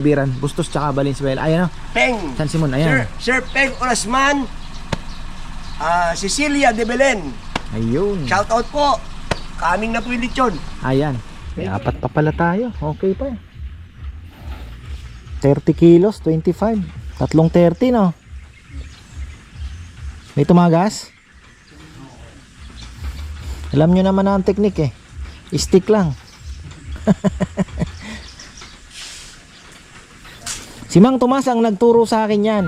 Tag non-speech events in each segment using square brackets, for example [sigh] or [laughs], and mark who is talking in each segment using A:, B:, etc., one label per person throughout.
A: Biran, Bustos tsaka Valenzuela. Ayan o,
B: Peng.
A: San Simon,
B: Sir,
A: ayan.
B: Sir Peng Orasman. Ah, Cecilia de Belen.
A: Ayun.
B: Shout out po. Kaming na po yung lechon.
A: Ayan. May apat pa pala tayo. Okay pa. 30 kilos, 25. Tatlong 30 no. May tumagas? Alam nyo naman ang technique eh. Stick lang. [laughs] si Mang Tomas ang nagturo sa akin yan.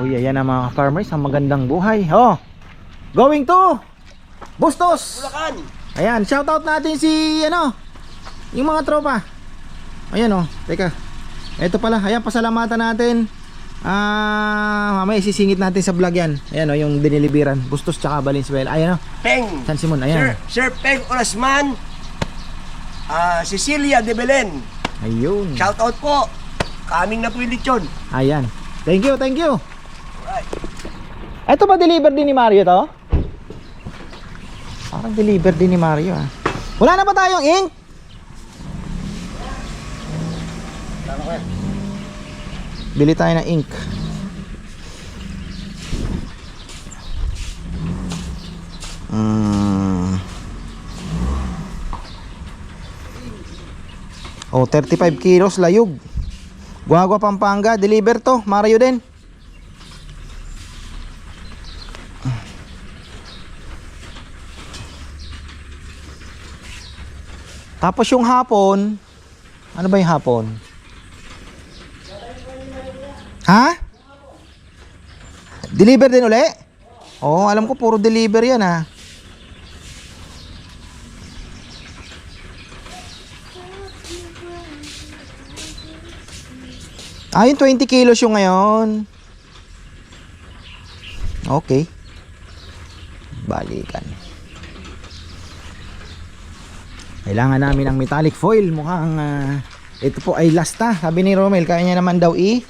A: Uy, ayan ang mga farmers, ang magandang buhay. Oh, going to Bustos!
B: Bulacan.
A: Ayan, shoutout natin si, ano, yung mga tropa. Ayan oh, teka. Ito pala, ayan, pasalamatan natin. Ah, mamaya isisingit natin sa vlog yan. Ayan oh, yung diniliberan. Bustos tsaka Valenzuela. Ayan oh,
B: Peng.
A: San Simon,
B: Sir,
A: ayan.
B: Sir Peng Orasman. Ah, Cecilia de Belen.
A: Ayun.
B: Shout out po. Kaming na po yung lechon.
A: Ayan. Thank you, thank you.
B: Alright.
A: Ito ba deliver din ni Mario to? Parang deliver din ni Mario ah. Wala na ba tayong ink? Bili tayo ng ink. Mm. Oh, 35 kilos layog. Guagua Pampanga, deliver to. Mario din. Tapos yung hapon, ano ba yung hapon? Ha? Deliver din uli? Oo, alam ko puro deliver yan ha. Ah, yung 20 kilos yung ngayon. Okay. Balikan. Kailangan namin ng metallic foil. Mukhang ah, ito po ay last na. Sabi ni Romel, kaya niya naman daw i.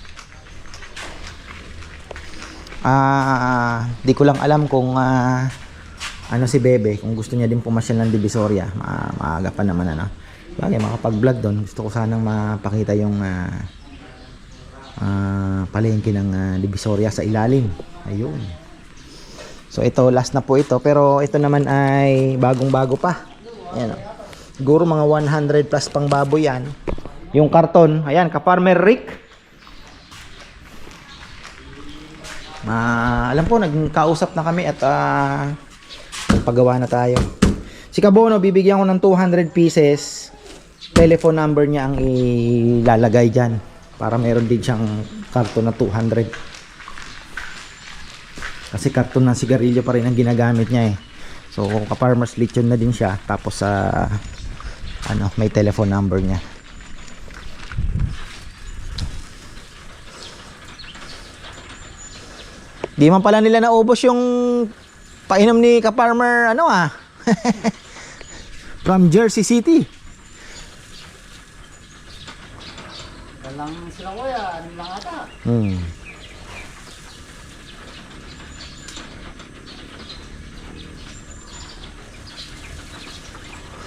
A: Ah, di ko lang alam kung ah, ano si Bebe, kung gusto niya din pumasyal ng Divisoria. Ma maaga pa naman ano. Bagay, makapag-vlog doon. Gusto ko sanang mapakita yung ah, ah, palengke ng ah, Divisoria sa ilalim. Ayun. So ito, last na po ito. Pero ito naman ay bagong-bago pa. Ayan o. Siguro mga 100 plus pang baboy yan. Yung karton, ayan, ka-farmer Rick. Ah, alam ko, nagkausap na kami at ah, pagawa na tayo. Si Kabono, bibigyan ko ng 200 pieces. Telephone number niya ang ilalagay dyan. Para meron din siyang karton na 200. Kasi karton ng sigarilyo pa rin ang ginagamit niya eh. So, ka-farmer's lechon na din siya. Tapos sa ano, may telephone number niya. Di man pala nila naubos yung painom ni ka-farmer ano ah. [laughs] From Jersey City.
C: Walang sila kuya, ano lang ata.
A: Hmm.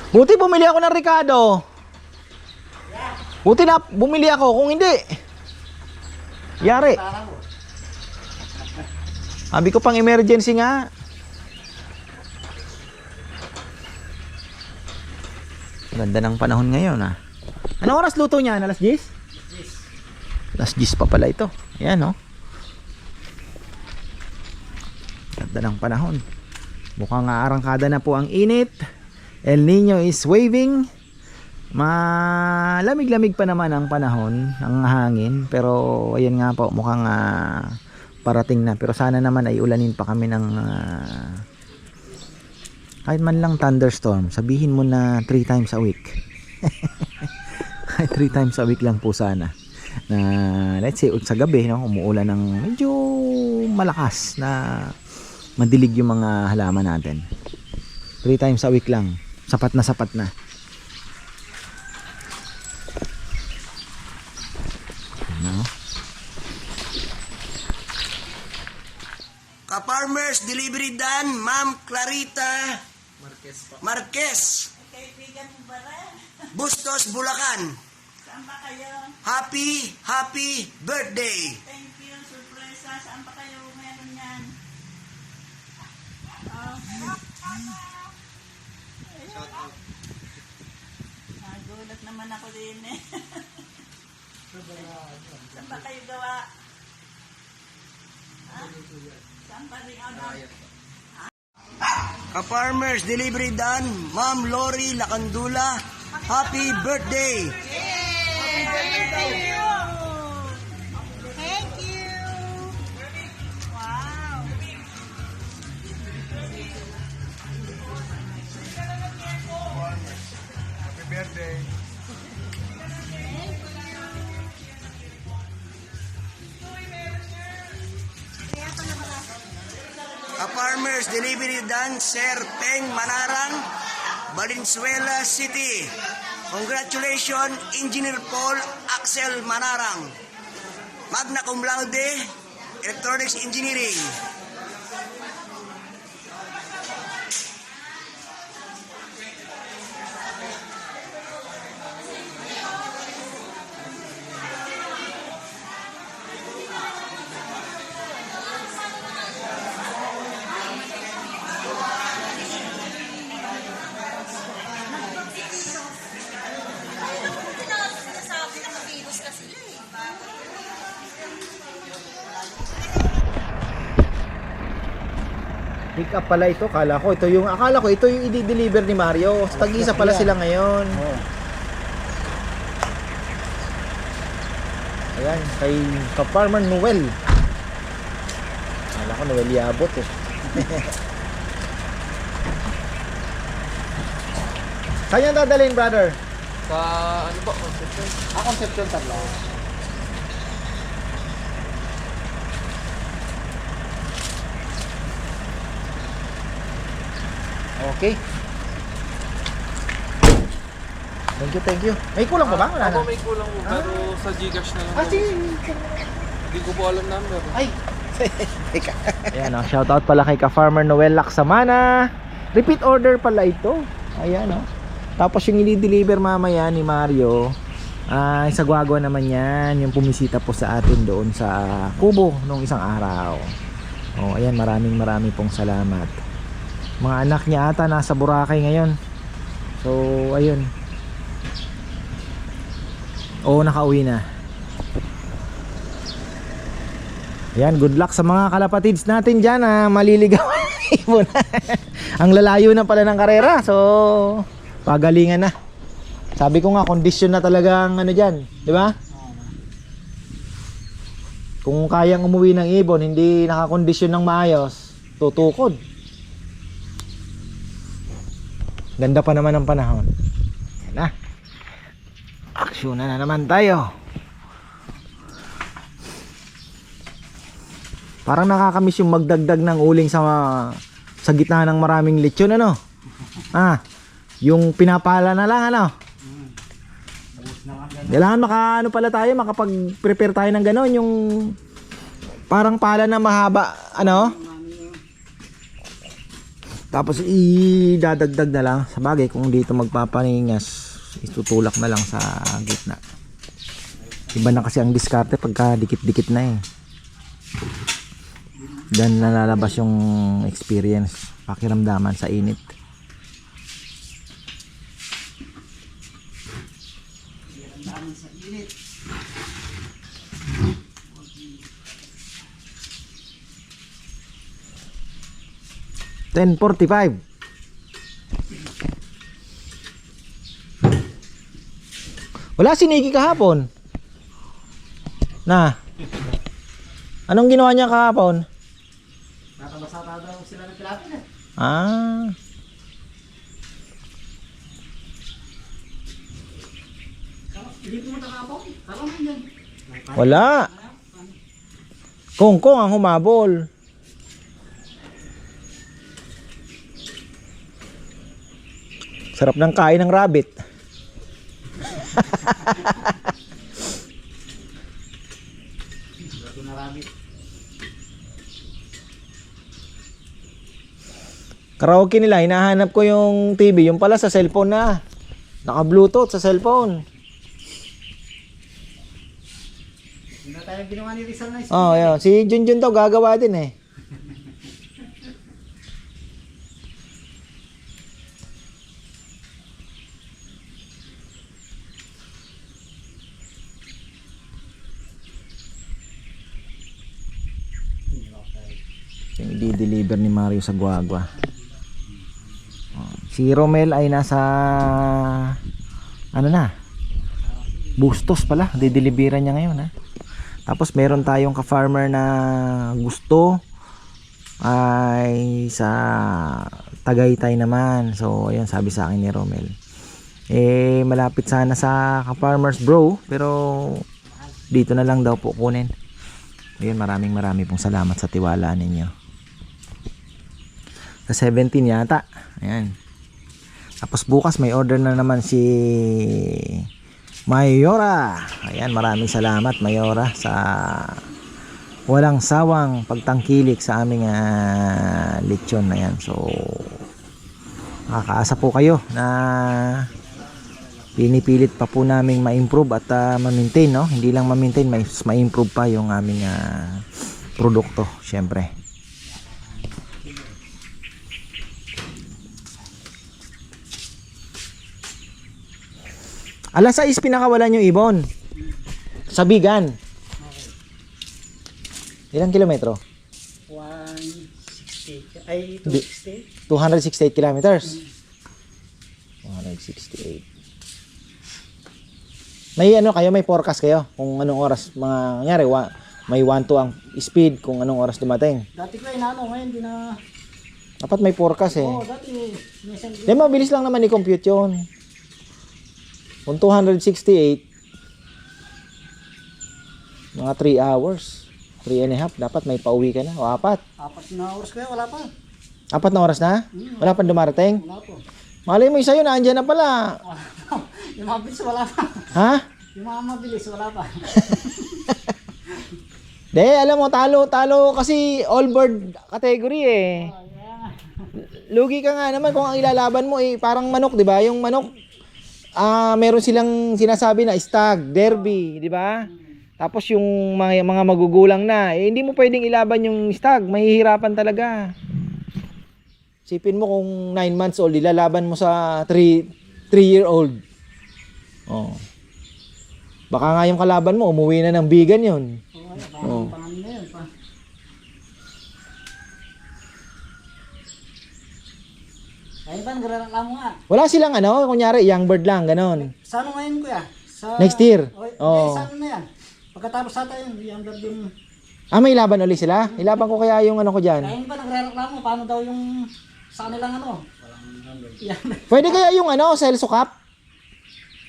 A: Buti bumili ako ng Ricardo. Buti na bumili ako kung hindi. Yari. Sabi ko pang emergency nga. Ganda ng panahon ngayon ah. Ano oras luto niya? Alas 10? Alas 10 pa pala ito. Ayan oh. Ganda ng panahon. Mukhang arangkada na po ang init. El Nino is waving. Malamig-lamig pa naman ang panahon, ang hangin. Pero ayan nga po, mukhang ah, parating na. Pero sana naman ay ulanin pa kami ng ah, kahit man lang thunderstorm. Sabihin mo na 3 times a week. [laughs] 3 times a week lang po sana na let's say sa gabi no umuulan ng medyo malakas na madilig yung mga halaman natin 3 times a week lang sapat na sapat na no?
B: Ka-farmers delivery dan, Ma'am Clarita Marquez.
D: Rin?
B: Bustos, Bulacan.
D: Saan ba kayo?
B: Happy, happy birthday.
D: Thank you, surpresa. Saan ba kayo meron yan? Oh. Nagulat naman ako din eh. [laughs] Saan ba kayo gawa? Ha? Saan ba rin ano?
B: Ka-Farmers Delivery done. Ma'am Lori Lacandula. Happy birthday.
D: Thank you! Wow!
B: Ka-Farmers Delivery done. Sir Peng Manarang. Valenzuela City. Congratulations, Engineer Paul Axel Manarang. Magna cum laude, Electronics Engineering.
A: Pick up pala ito. Kala ko ito yung akala ko ito yung i-deliver ni Mario. Tag-isa pala sila ngayon. Ayan, kay ka-farmer Noel. Kala ko Noel Yabot eh. [laughs] Saan yan dadalhin, brother?
C: Sa ano ba? Conception? Ah, Conception tatlo.
A: Okay. Thank you, thank you. May kulang pa ba? Wala na.
C: Ako may kulang po, pero sa Gcash na lang
A: Ah,
C: po.
A: sige.
C: Hindi ko po alam number.
A: Ay! [laughs] Teka. Ayan o, shoutout pala kay ka-farmer Noel Laksamana. Repeat order pala ito. Ayan o. Tapos yung i-deliver mamaya ni Mario, ay sa Guagua naman yan. Yung pumisita po sa atin doon sa Kubo nung isang araw. O, ayan, maraming maraming pong salamat. Mga anak niya ata nasa Boracay ngayon. So, ayun. Oo, nakauwi na. Yan, good luck sa mga kalapatids natin dyan na maliligaw [laughs] ibon. Ang lalayo na pala ng karera. So, pagalingan na. Sabi ko nga, condition na talaga ang ano dyan. Di ba? Kung kayang umuwi ng ibon, hindi nakakondisyon ng maayos, tutukod. Ganda pa naman ng panahon. Yan na. Aksyon na, na naman tayo. Parang nakakamiss yung magdagdag ng uling sa sa gitna ng maraming lechon ano. Ah, yung pinapala na lang ano. Kailangan maka ano pala tayo, makapag-prepare tayo ng gano'n yung parang pala na mahaba ano. Tapos idadagdag na lang sa bagay kung dito magpapaningas itutulak na lang sa gitna. Iba na kasi ang diskarte pagka dikit-dikit na eh. Diyan nalalabas yung experience, pakiramdaman sa init. Ten forty-five. Wala si Nikki kahapon. Na. Anong ginawa niya kahapon?
C: Nakabasata daw sila ng pilapil eh.
A: Ah. Wala. Kongkong ang humabol. Sarap ng kain ng rabbit.
C: Ito na rabbit.
A: Karaoke nila, hinahanap ko yung TV, yung pala sa cellphone na. Naka-bluetooth sa cellphone.
C: Hindi na tayo ginawa ni Rizal na
A: Oh, yun. Si Junjun daw gagawa din eh. Yung i-deliver ni Mario sa Guagua. Oh, Si Romel ay nasa ano na? Bustos pala, dideliveran niya ngayon ha. Tapos meron tayong ka-farmer na gusto ay sa Tagaytay naman. So ayun sabi sa akin ni Romel. Eh malapit sana sa ka-farmers bro pero dito na lang daw po kunin. Ayun maraming maraming pong salamat sa tiwala ninyo. Sa 17 yata. Ayan. Tapos bukas may order na naman si Mayora. Ayan, maraming salamat Mayora sa walang sawang pagtangkilik sa aming ah, lechon. Ayan, so makakaasa po kayo na pinipilit pa po naming ma-improve at ah, ma-maintain, no? Hindi lang ma-maintain, ma-improve pa yung aming ah, produkto, syempre. Alas 6 pinakawalan yung ibon. Sa Bigan. Ilang kilometro?
C: 160. Ay,
A: Di-
C: 260.
A: 268 kilometers. 268. May ano kayo, may forecast kayo kung anong oras mga nangyari, wa, may 1 to ang speed kung anong oras dumating.
C: Dati ko inano, ngayon di na...
A: Dapat may forecast eh.
C: Oo, dati minsan
A: Di mabilis lang naman i-compute yun. Kung 268, mga 3 hours, 3 and a half, dapat may pauwi ka na, o apat.
C: apat na oras kaya wala pa.
A: Apat na oras na? Wala pa dumarating?
C: Wala po.
A: Malay mo yung sa'yo, naandyan na pala. [laughs]
C: yung mga mabilis wala pa.
A: Ha?
C: Yung mga mabilis wala pa. [laughs]
A: De, alam mo, talo, talo kasi all bird category eh. Lugi ka nga naman kung ang ilalaban mo eh, parang manok, di ba? Yung manok, ah meron silang sinasabi na stag, derby, di ba? Tapos yung mga, mga magugulang na, eh, hindi mo pwedeng ilaban yung stag, mahihirapan talaga. Sipin mo kung 9 months old, ilalaban mo sa 3 3 year old. Oh. Baka nga yung kalaban mo, umuwi na ng bigan yun.
C: Oo, ay, parang pangalan na yun pa. Ayun pa, nagreklamo nga.
A: Wala silang ano, kunyari, young bird lang, ganon.
C: Sa ano ngayon kuya? Sa...
A: Next year?
C: O,
A: Oo.
C: oh. sa ano na yan? Pagkatapos ata yun, yung bird yung...
A: Ah, may laban ulit sila? Ilaban ko kaya yung ano ko dyan.
C: Ayun pa, nagreklamo. Paano daw yung... Sa kanilang ano? Yan.
A: Pwede kaya yung ano, Celso Cup?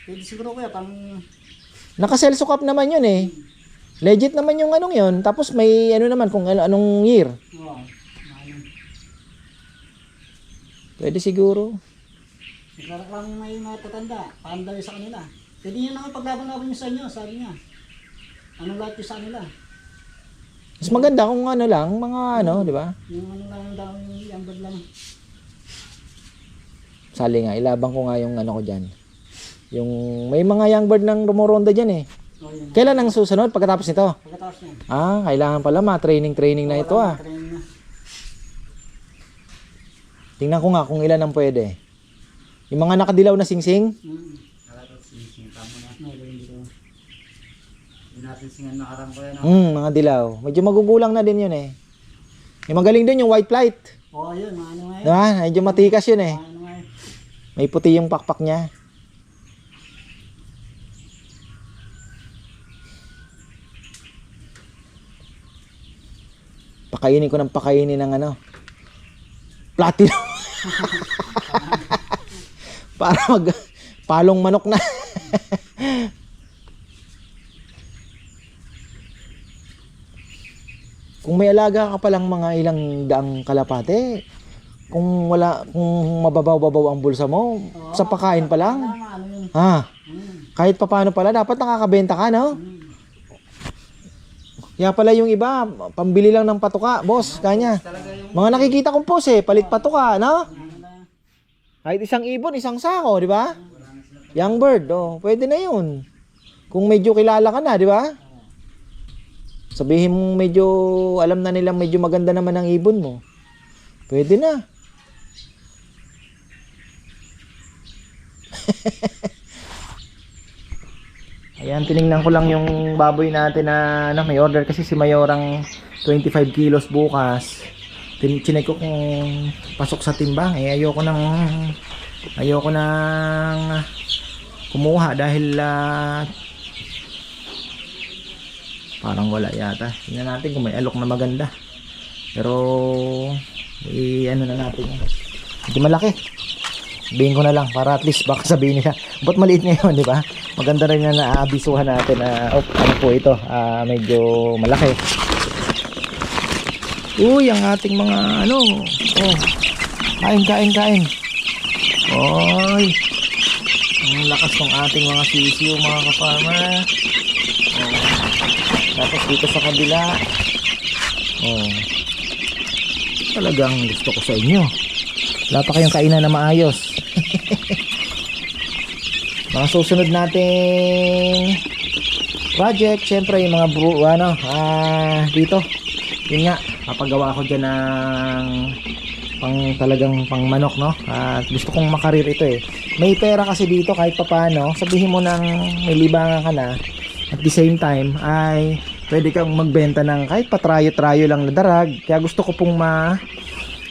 C: Pwede siguro kuya, pang...
A: Naka Celso Cup naman yun eh. Legit naman yung anong yun. Tapos may ano naman kung ano, anong year.
C: Wow.
A: Pwede siguro.
C: Nagreklamo yung may mga tatanda. Paano daw sa kanila? Pwede yun naman paglaban-laban nyo sa inyo, sabi niya. Ano lahat yung sa kanila?
A: Mas maganda kung ano lang, mga ano, di ba?
C: Yung ano lang daw yung bird lang.
A: Sali nga, ilaban ko nga yung ano ko dyan. Yung may mga young bird nang rumoronda dyan eh.
C: O yun.
A: Kailan ang susunod pagkatapos nito?
C: Pagkatapos niya.
A: Ah, kailangan pala ma-training-training na ito ah.
C: Training.
A: Tingnan ko nga kung ilan ang pwede. Yung mga nakadilaw na singsing,
C: Mm. Meron dito. Hindi natin singan nakarang ko yan.
A: mm, mga dilaw. Medyo magugulang na din yun eh. Yung magaling din yung white flight.
C: Oo, yun. Mga ano nga yun.
A: Diba? Medyo matikas yun eh.
C: Ano nga yun.
A: May puti yung pakpak niya. Pakainin ko ng pakainin ng ano. Platinum. [laughs] Para mag palong manok na. [laughs] Kung may alaga ka palang mga ilang daang kalapate, kung wala kung mababaw-babaw ang bulsa mo, sa pakain pa lang.
C: Ano Mm.
A: kahit papaano pala dapat nakakabenta ka, no? Kaya pala yung iba, pambili lang ng patuka, boss, kanya. Mga nakikita kong post eh, palit pa to ka, no? Kahit isang ibon, isang sako, di ba? Young bird, oh, pwede na yun. Kung medyo kilala ka na, di ba? Sabihin mo medyo, alam na nilang medyo maganda naman ang ibon mo. Pwede na. [laughs] Ayan, tiningnan ko lang yung baboy natin na ano, may order kasi si Mayorang 25 kilos bukas. Tin chinek ko kung pasok sa timbang. Eh, ayoko nang ayoko nang kumuha dahil ah, parang wala yata. Tingnan natin kung may alok na maganda. Pero i ano na natin. Hindi malaki. Sabihin ko na lang para at least baka sabihin nila, [laughs] ba't maliit ngayon, [laughs] di ba? Maganda rin na naabisuhan natin na, oh, ano po ito, ah, medyo malaki. Uy, ang ating mga, ano, oh, kain, kain, kain. Oy, ang lakas ng ating mga sisiyo, mga kaparmer. Oh, tapos dito sa kabila, oh, talagang gusto ko sa inyo. Wala pa kayong kainan na maayos. Mga susunod nating project, syempre yung mga bro, ano, ah, dito. Yun nga, papagawa ko dyan ng pang talagang pang manok, no? At gusto kong makarir ito eh. May pera kasi dito kahit papano. Sabihin mo nang may libangan ka na. At the same time ay pwede kang magbenta ng kahit patrayo-trayo lang na darag. Kaya gusto ko pong ma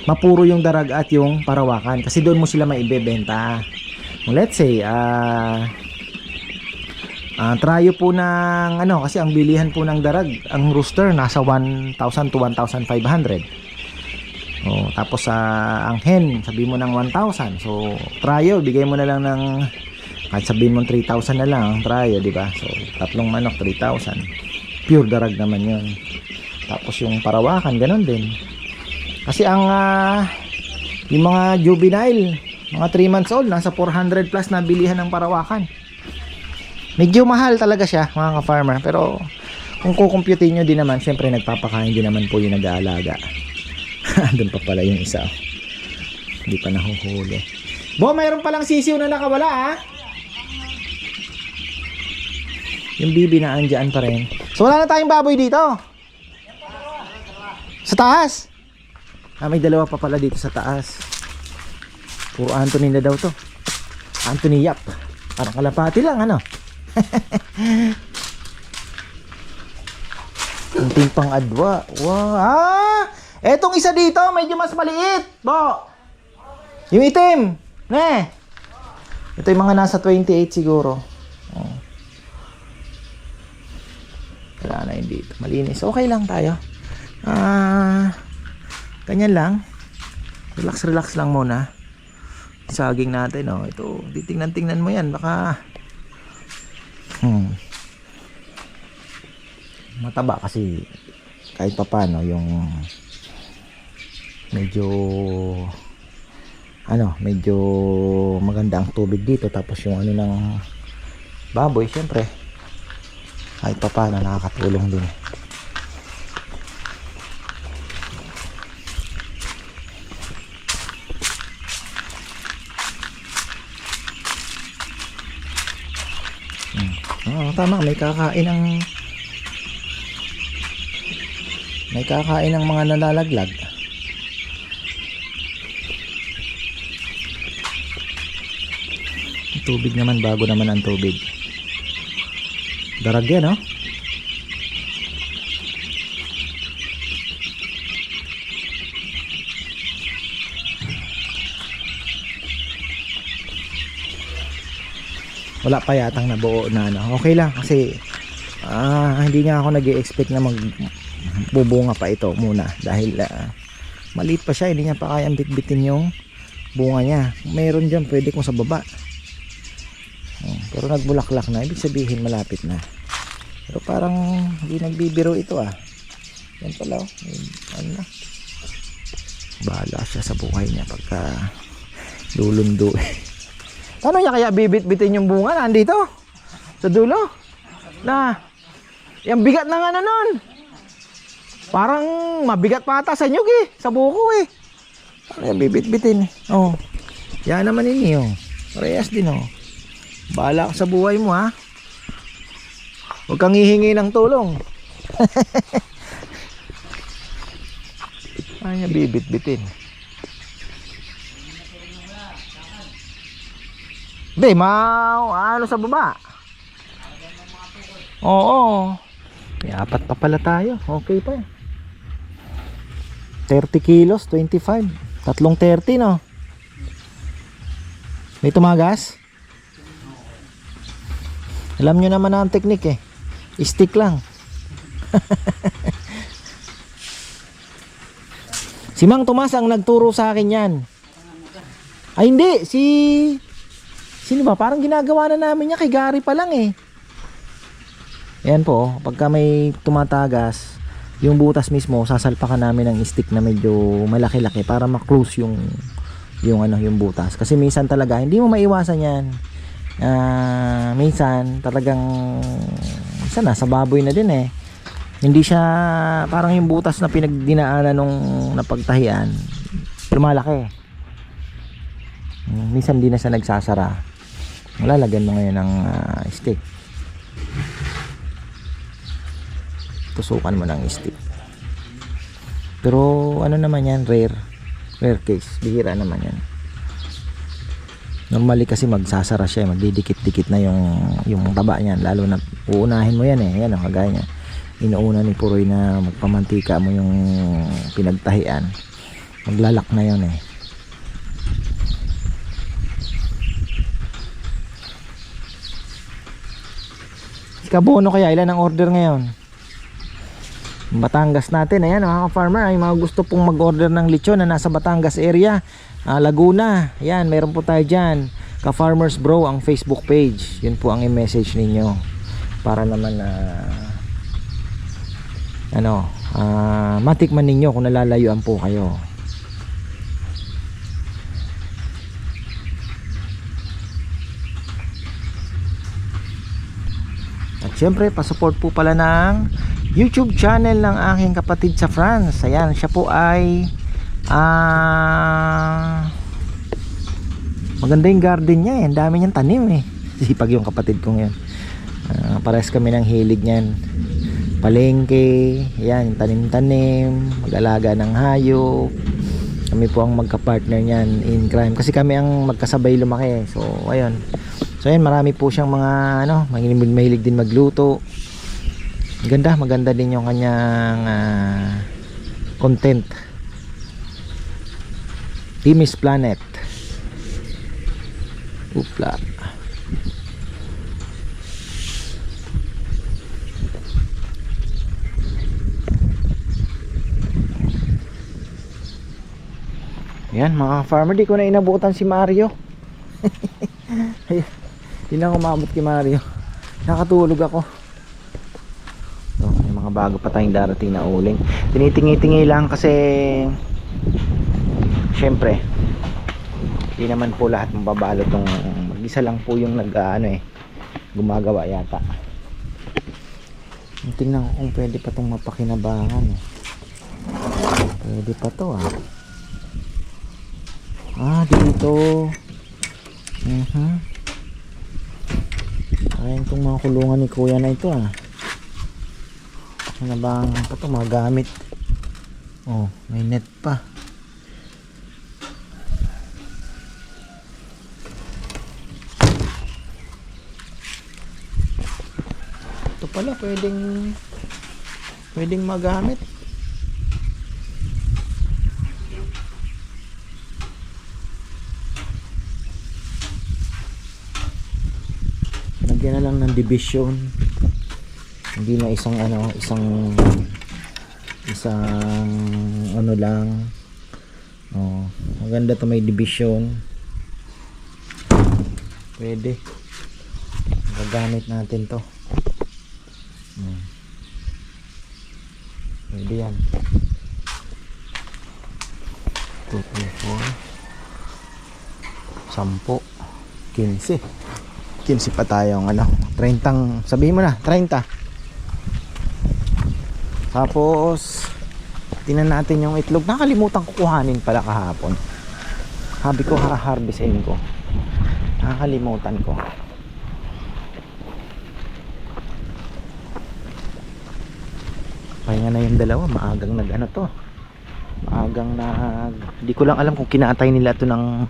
A: mapuro yung darag at yung parawakan kasi doon mo sila maibebenta. Let's say, ah ah, trayo po ng ano kasi ang bilihan po ng darag, ang rooster nasa 1,000 to 1,500. Oh, tapos sa ang hen, sabi mo ng 1,000. So, trayo, bigay mo na lang ng kahit sabihin mo 3,000 na lang ang trayo, di ba? So, tatlong manok 3,000. Pure darag naman 'yon. Tapos yung parawakan, ganun din. Kasi ang ah, yung mga juvenile, mga 3 months old, nasa 400 plus na bilihan ng parawakan. Medyo mahal talaga siya, mga ka-farmer. Pero kung kukumputin nyo din naman, syempre nagpapakain din naman po yung nag-aalaga. [laughs] Doon pa pala yung isa. oh. Hindi pa nahuhuli. Bo, mayroon palang sisiw na nakawala ah. Yung bibi na andyan pa rin. So wala na tayong baboy dito. Sa taas. Ah, may dalawa pa pala dito sa taas. Puro Anthony na daw to. Anthony Yap. Parang kalapati lang ano. [laughs] Kunting pang adwa. Wow. Ah! Etong isa dito, medyo mas maliit. Bo. Yung itim. Ne. Ito yung mga nasa 28 siguro. Oh. Wala na yun dito. Malinis. Okay lang tayo. Ah, ganyan lang. Relax, relax lang muna. Saging natin, oh. Ito, titingnan-tingnan mo yan. Baka, hmm. Mataba kasi kahit papano yung medyo ano, medyo maganda ang tubig dito tapos yung ano ng baboy, syempre kahit pa paano nakakatulong din Oo, tama. May kakain ng may kakain ng mga nalalaglag. Ang tubig naman bago naman ang tubig. Darag yan oh wala pa yatang nabuo na ano. Okay lang kasi ah, hindi nga ako nag expect na mag bubunga pa ito muna dahil ah, maliit pa siya hindi niya pa kayang bitbitin yung bunga niya. Meron dyan pwede kong sa baba. Oh, pero nagbulaklak na ibig sabihin malapit na. Pero parang hindi nagbibiro ito ah. Yan pala oh. Ano na. Bahala siya sa buhay niya pagka lulundo [laughs] Paano niya kaya bibit-bitin yung bunga? Nandito? Sa dulo? Na? Yung bigat ng ano nun? Parang mabigat pa sa nyug eh. Sa buko eh. Parang bibit-bitin eh. Oh. Yan naman ini oh. Parehas din oh. Bahala sa buhay mo ha. Huwag kang hihingi ng tulong. [laughs] Ay, bibit-bitin. Be, ma ano sa baba? Oo. May apat pa pala tayo. Okay pa. eh. 30 kilos, 25. Tatlong 30, no? May tumagas? Alam nyo naman na ang teknik eh. Stick lang. [laughs] si Mang Tomas ang nagturo sa akin yan. Ay hindi, si... Sino ba? Parang ginagawa na namin niya kay Gary pa lang eh. Ayan po, pagka may tumatagas, yung butas mismo, sasalpakan namin ng stick na medyo malaki-laki para ma-close yung yung ano, yung butas. Kasi minsan talaga hindi mo maiwasan 'yan. Ah, minsan talagang minsan nasa baboy na din eh. Hindi siya parang yung butas na pinagdinaanan nung napagtahian lumalaki. Mm, Minsan hindi na siya nagsasara. Lalagyan mo ngayon ng ah, stick. tusukan mo ng stick pero ano naman yan rare. Rare case. Bihira naman yan. Normally kasi magsasara siya magdidikit-dikit na yung yung taba niyan. Lalo na uunahin mo yan eh. Yan ang kagaya niya. Inuuna ni Puroy na magpamantika mo yung pinagtahian. Maglalak na yon eh Kabono kaya ilan ang order ngayon? Batangas natin. Ayan mga farmer ay mga gusto pong mag-order ng lechon na nasa Batangas area. ah, Laguna. Ayan, meron po tayo dyan. Ka-Farmers Bro ang Facebook page. Yun po ang i-message ninyo. Para naman na ano, ah, matikman ninyo kung nalalayuan po kayo. At syempre, pasupport po pala ng YouTube channel ng aking kapatid sa France. Ayan, siya po ay ah maganda yung garden niya eh. Ang dami niyang tanim eh. [laughs] Sipag yung kapatid kong yan. Ah, parehas kami ng hilig niyan. Palengke, yan, tanim-tanim, mag-alaga ng hayop. Kami po ang magka-partner niyan in crime. Kasi kami ang magkasabay lumaki. So, ayun. So, ayun, marami po siyang mga, ano, mahilig, din magluto. Ganda, maganda din yung kanyang ah, content. Timis Planet. Upla. Yan mga farmer, di ko na inabutan si Mario. Ayun, Di na ako kay Mario. Nakatulog ako. So, may mga bago pa tayong darating na uling. Tinitingi-tingi lang kasi syempre hindi naman po lahat mababalo tong mag-isa lang po yung nag ano eh gumagawa yata. Tingnan ko kung pwede pa tong mapakinabangan eh. Pwede pa to ah. Ah, dito. Mhm. Ayan tong mga kulungan ni kuya na ito ah. Ano bang pa to mga gamit? Oh, may net pa. Ito pala pwedeng pwedeng magamit. Lang ng division. Hindi na isang ano, isang isang ano lang. Oh, maganda to may division. Pwede. Gagamit natin to. Hmm. Pwede yan. 2, 3, 4 10 15 15 pa tayong ano 30 sabihin mo na 30 tapos Tingnan natin yung itlog. Nakalimutan ko kuhanin pala kahapon. Habi ko ha-harvestin ko. Nakakalimutan ko. Pahinga na yung dalawa. Maagang nag ano to. Maagang nag... Di ko lang alam kung kinatay nila to ng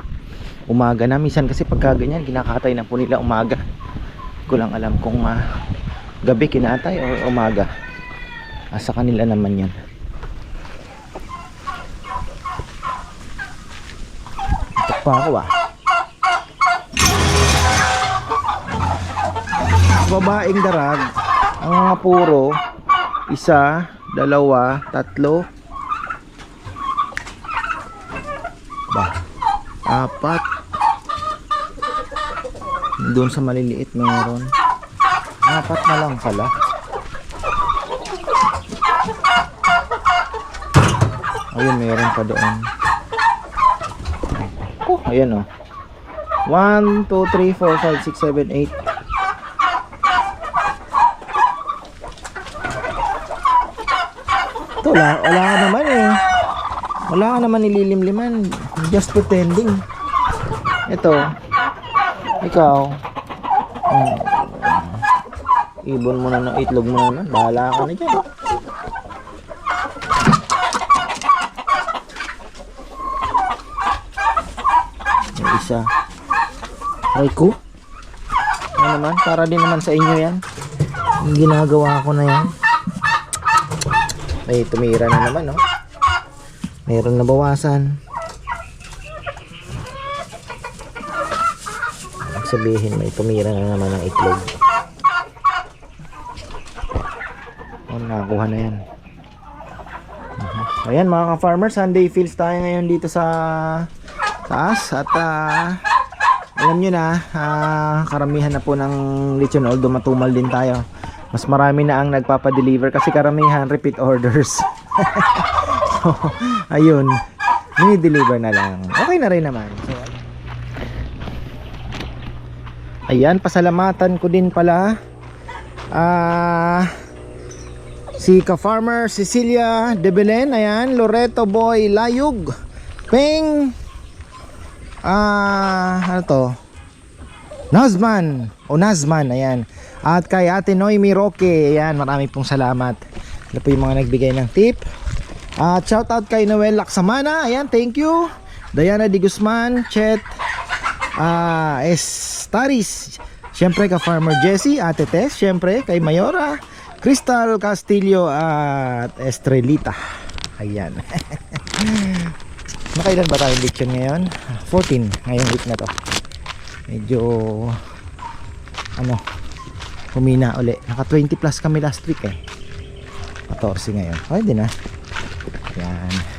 A: umaga na. Minsan kasi pagka ganyan, kinakatay na po nila umaga. Ko lang alam kung ah, gabi kinatay o umaga. Asa kanila naman yan. Ito pa ako ah. Babaeng darag. Ang mga puro. Isa, dalawa, tatlo. Ba? Apat. Doon sa maliliit meron. Apat na lang pala. Ayun, meron pa doon. Oh, ayan oh. 1, 2, 3, 4, 5, 6, 7, 8. Ito, wala, wala ka naman eh. Wala ka naman nililimliman. Just pretending. Ito. Ikaw. Hmm. Ibon mo na ng itlog mo naman. Bahala ka na dyan. Yung isa. Ay ko. Ano naman? Para din naman sa inyo yan. Yung ginagawa ko na yan. Ay, tumira na naman, no? Meron na bawasan. Sabihin, may tumira na naman ng itlog. Oh, nakakuha na yan. Mhm. Ayan mga ka-farmer, Sunday feels tayo ngayon dito sa taas at ah, alam nyo na, ah, karamihan na po ng lechon although matumal din tayo. Mas marami na ang nagpapadeliver kasi karamihan repeat orders. [laughs] so, ayun. Mini-deliver na lang. Okay na rin naman. So, ayan, pasalamatan ko din pala. Ah, si ka-farmer Cecilia De Belen, ayan, Loreto Boy Layug, Peng, ah, ano to? Nazman, o Nazman, ayan. At kay Ate Noemi Roque, ayan, marami pong salamat. Ano po yung mga nagbigay ng tip. At shout out kay Noel Laksamana, ayan, thank you. Diana Di Guzman, Chet, ah, Estaris, syempre ka Farmer Jesse, Ate Tess, syempre kay Mayora, Crystal Castillo at Estrelita. Ayan. [laughs] Nakailan ba tayo leksyon ngayon? 14 ngayong week na to. Medyo ano humina uli. Naka 20 plus kami last week eh. 14 ngayon. Pwede na. Yan.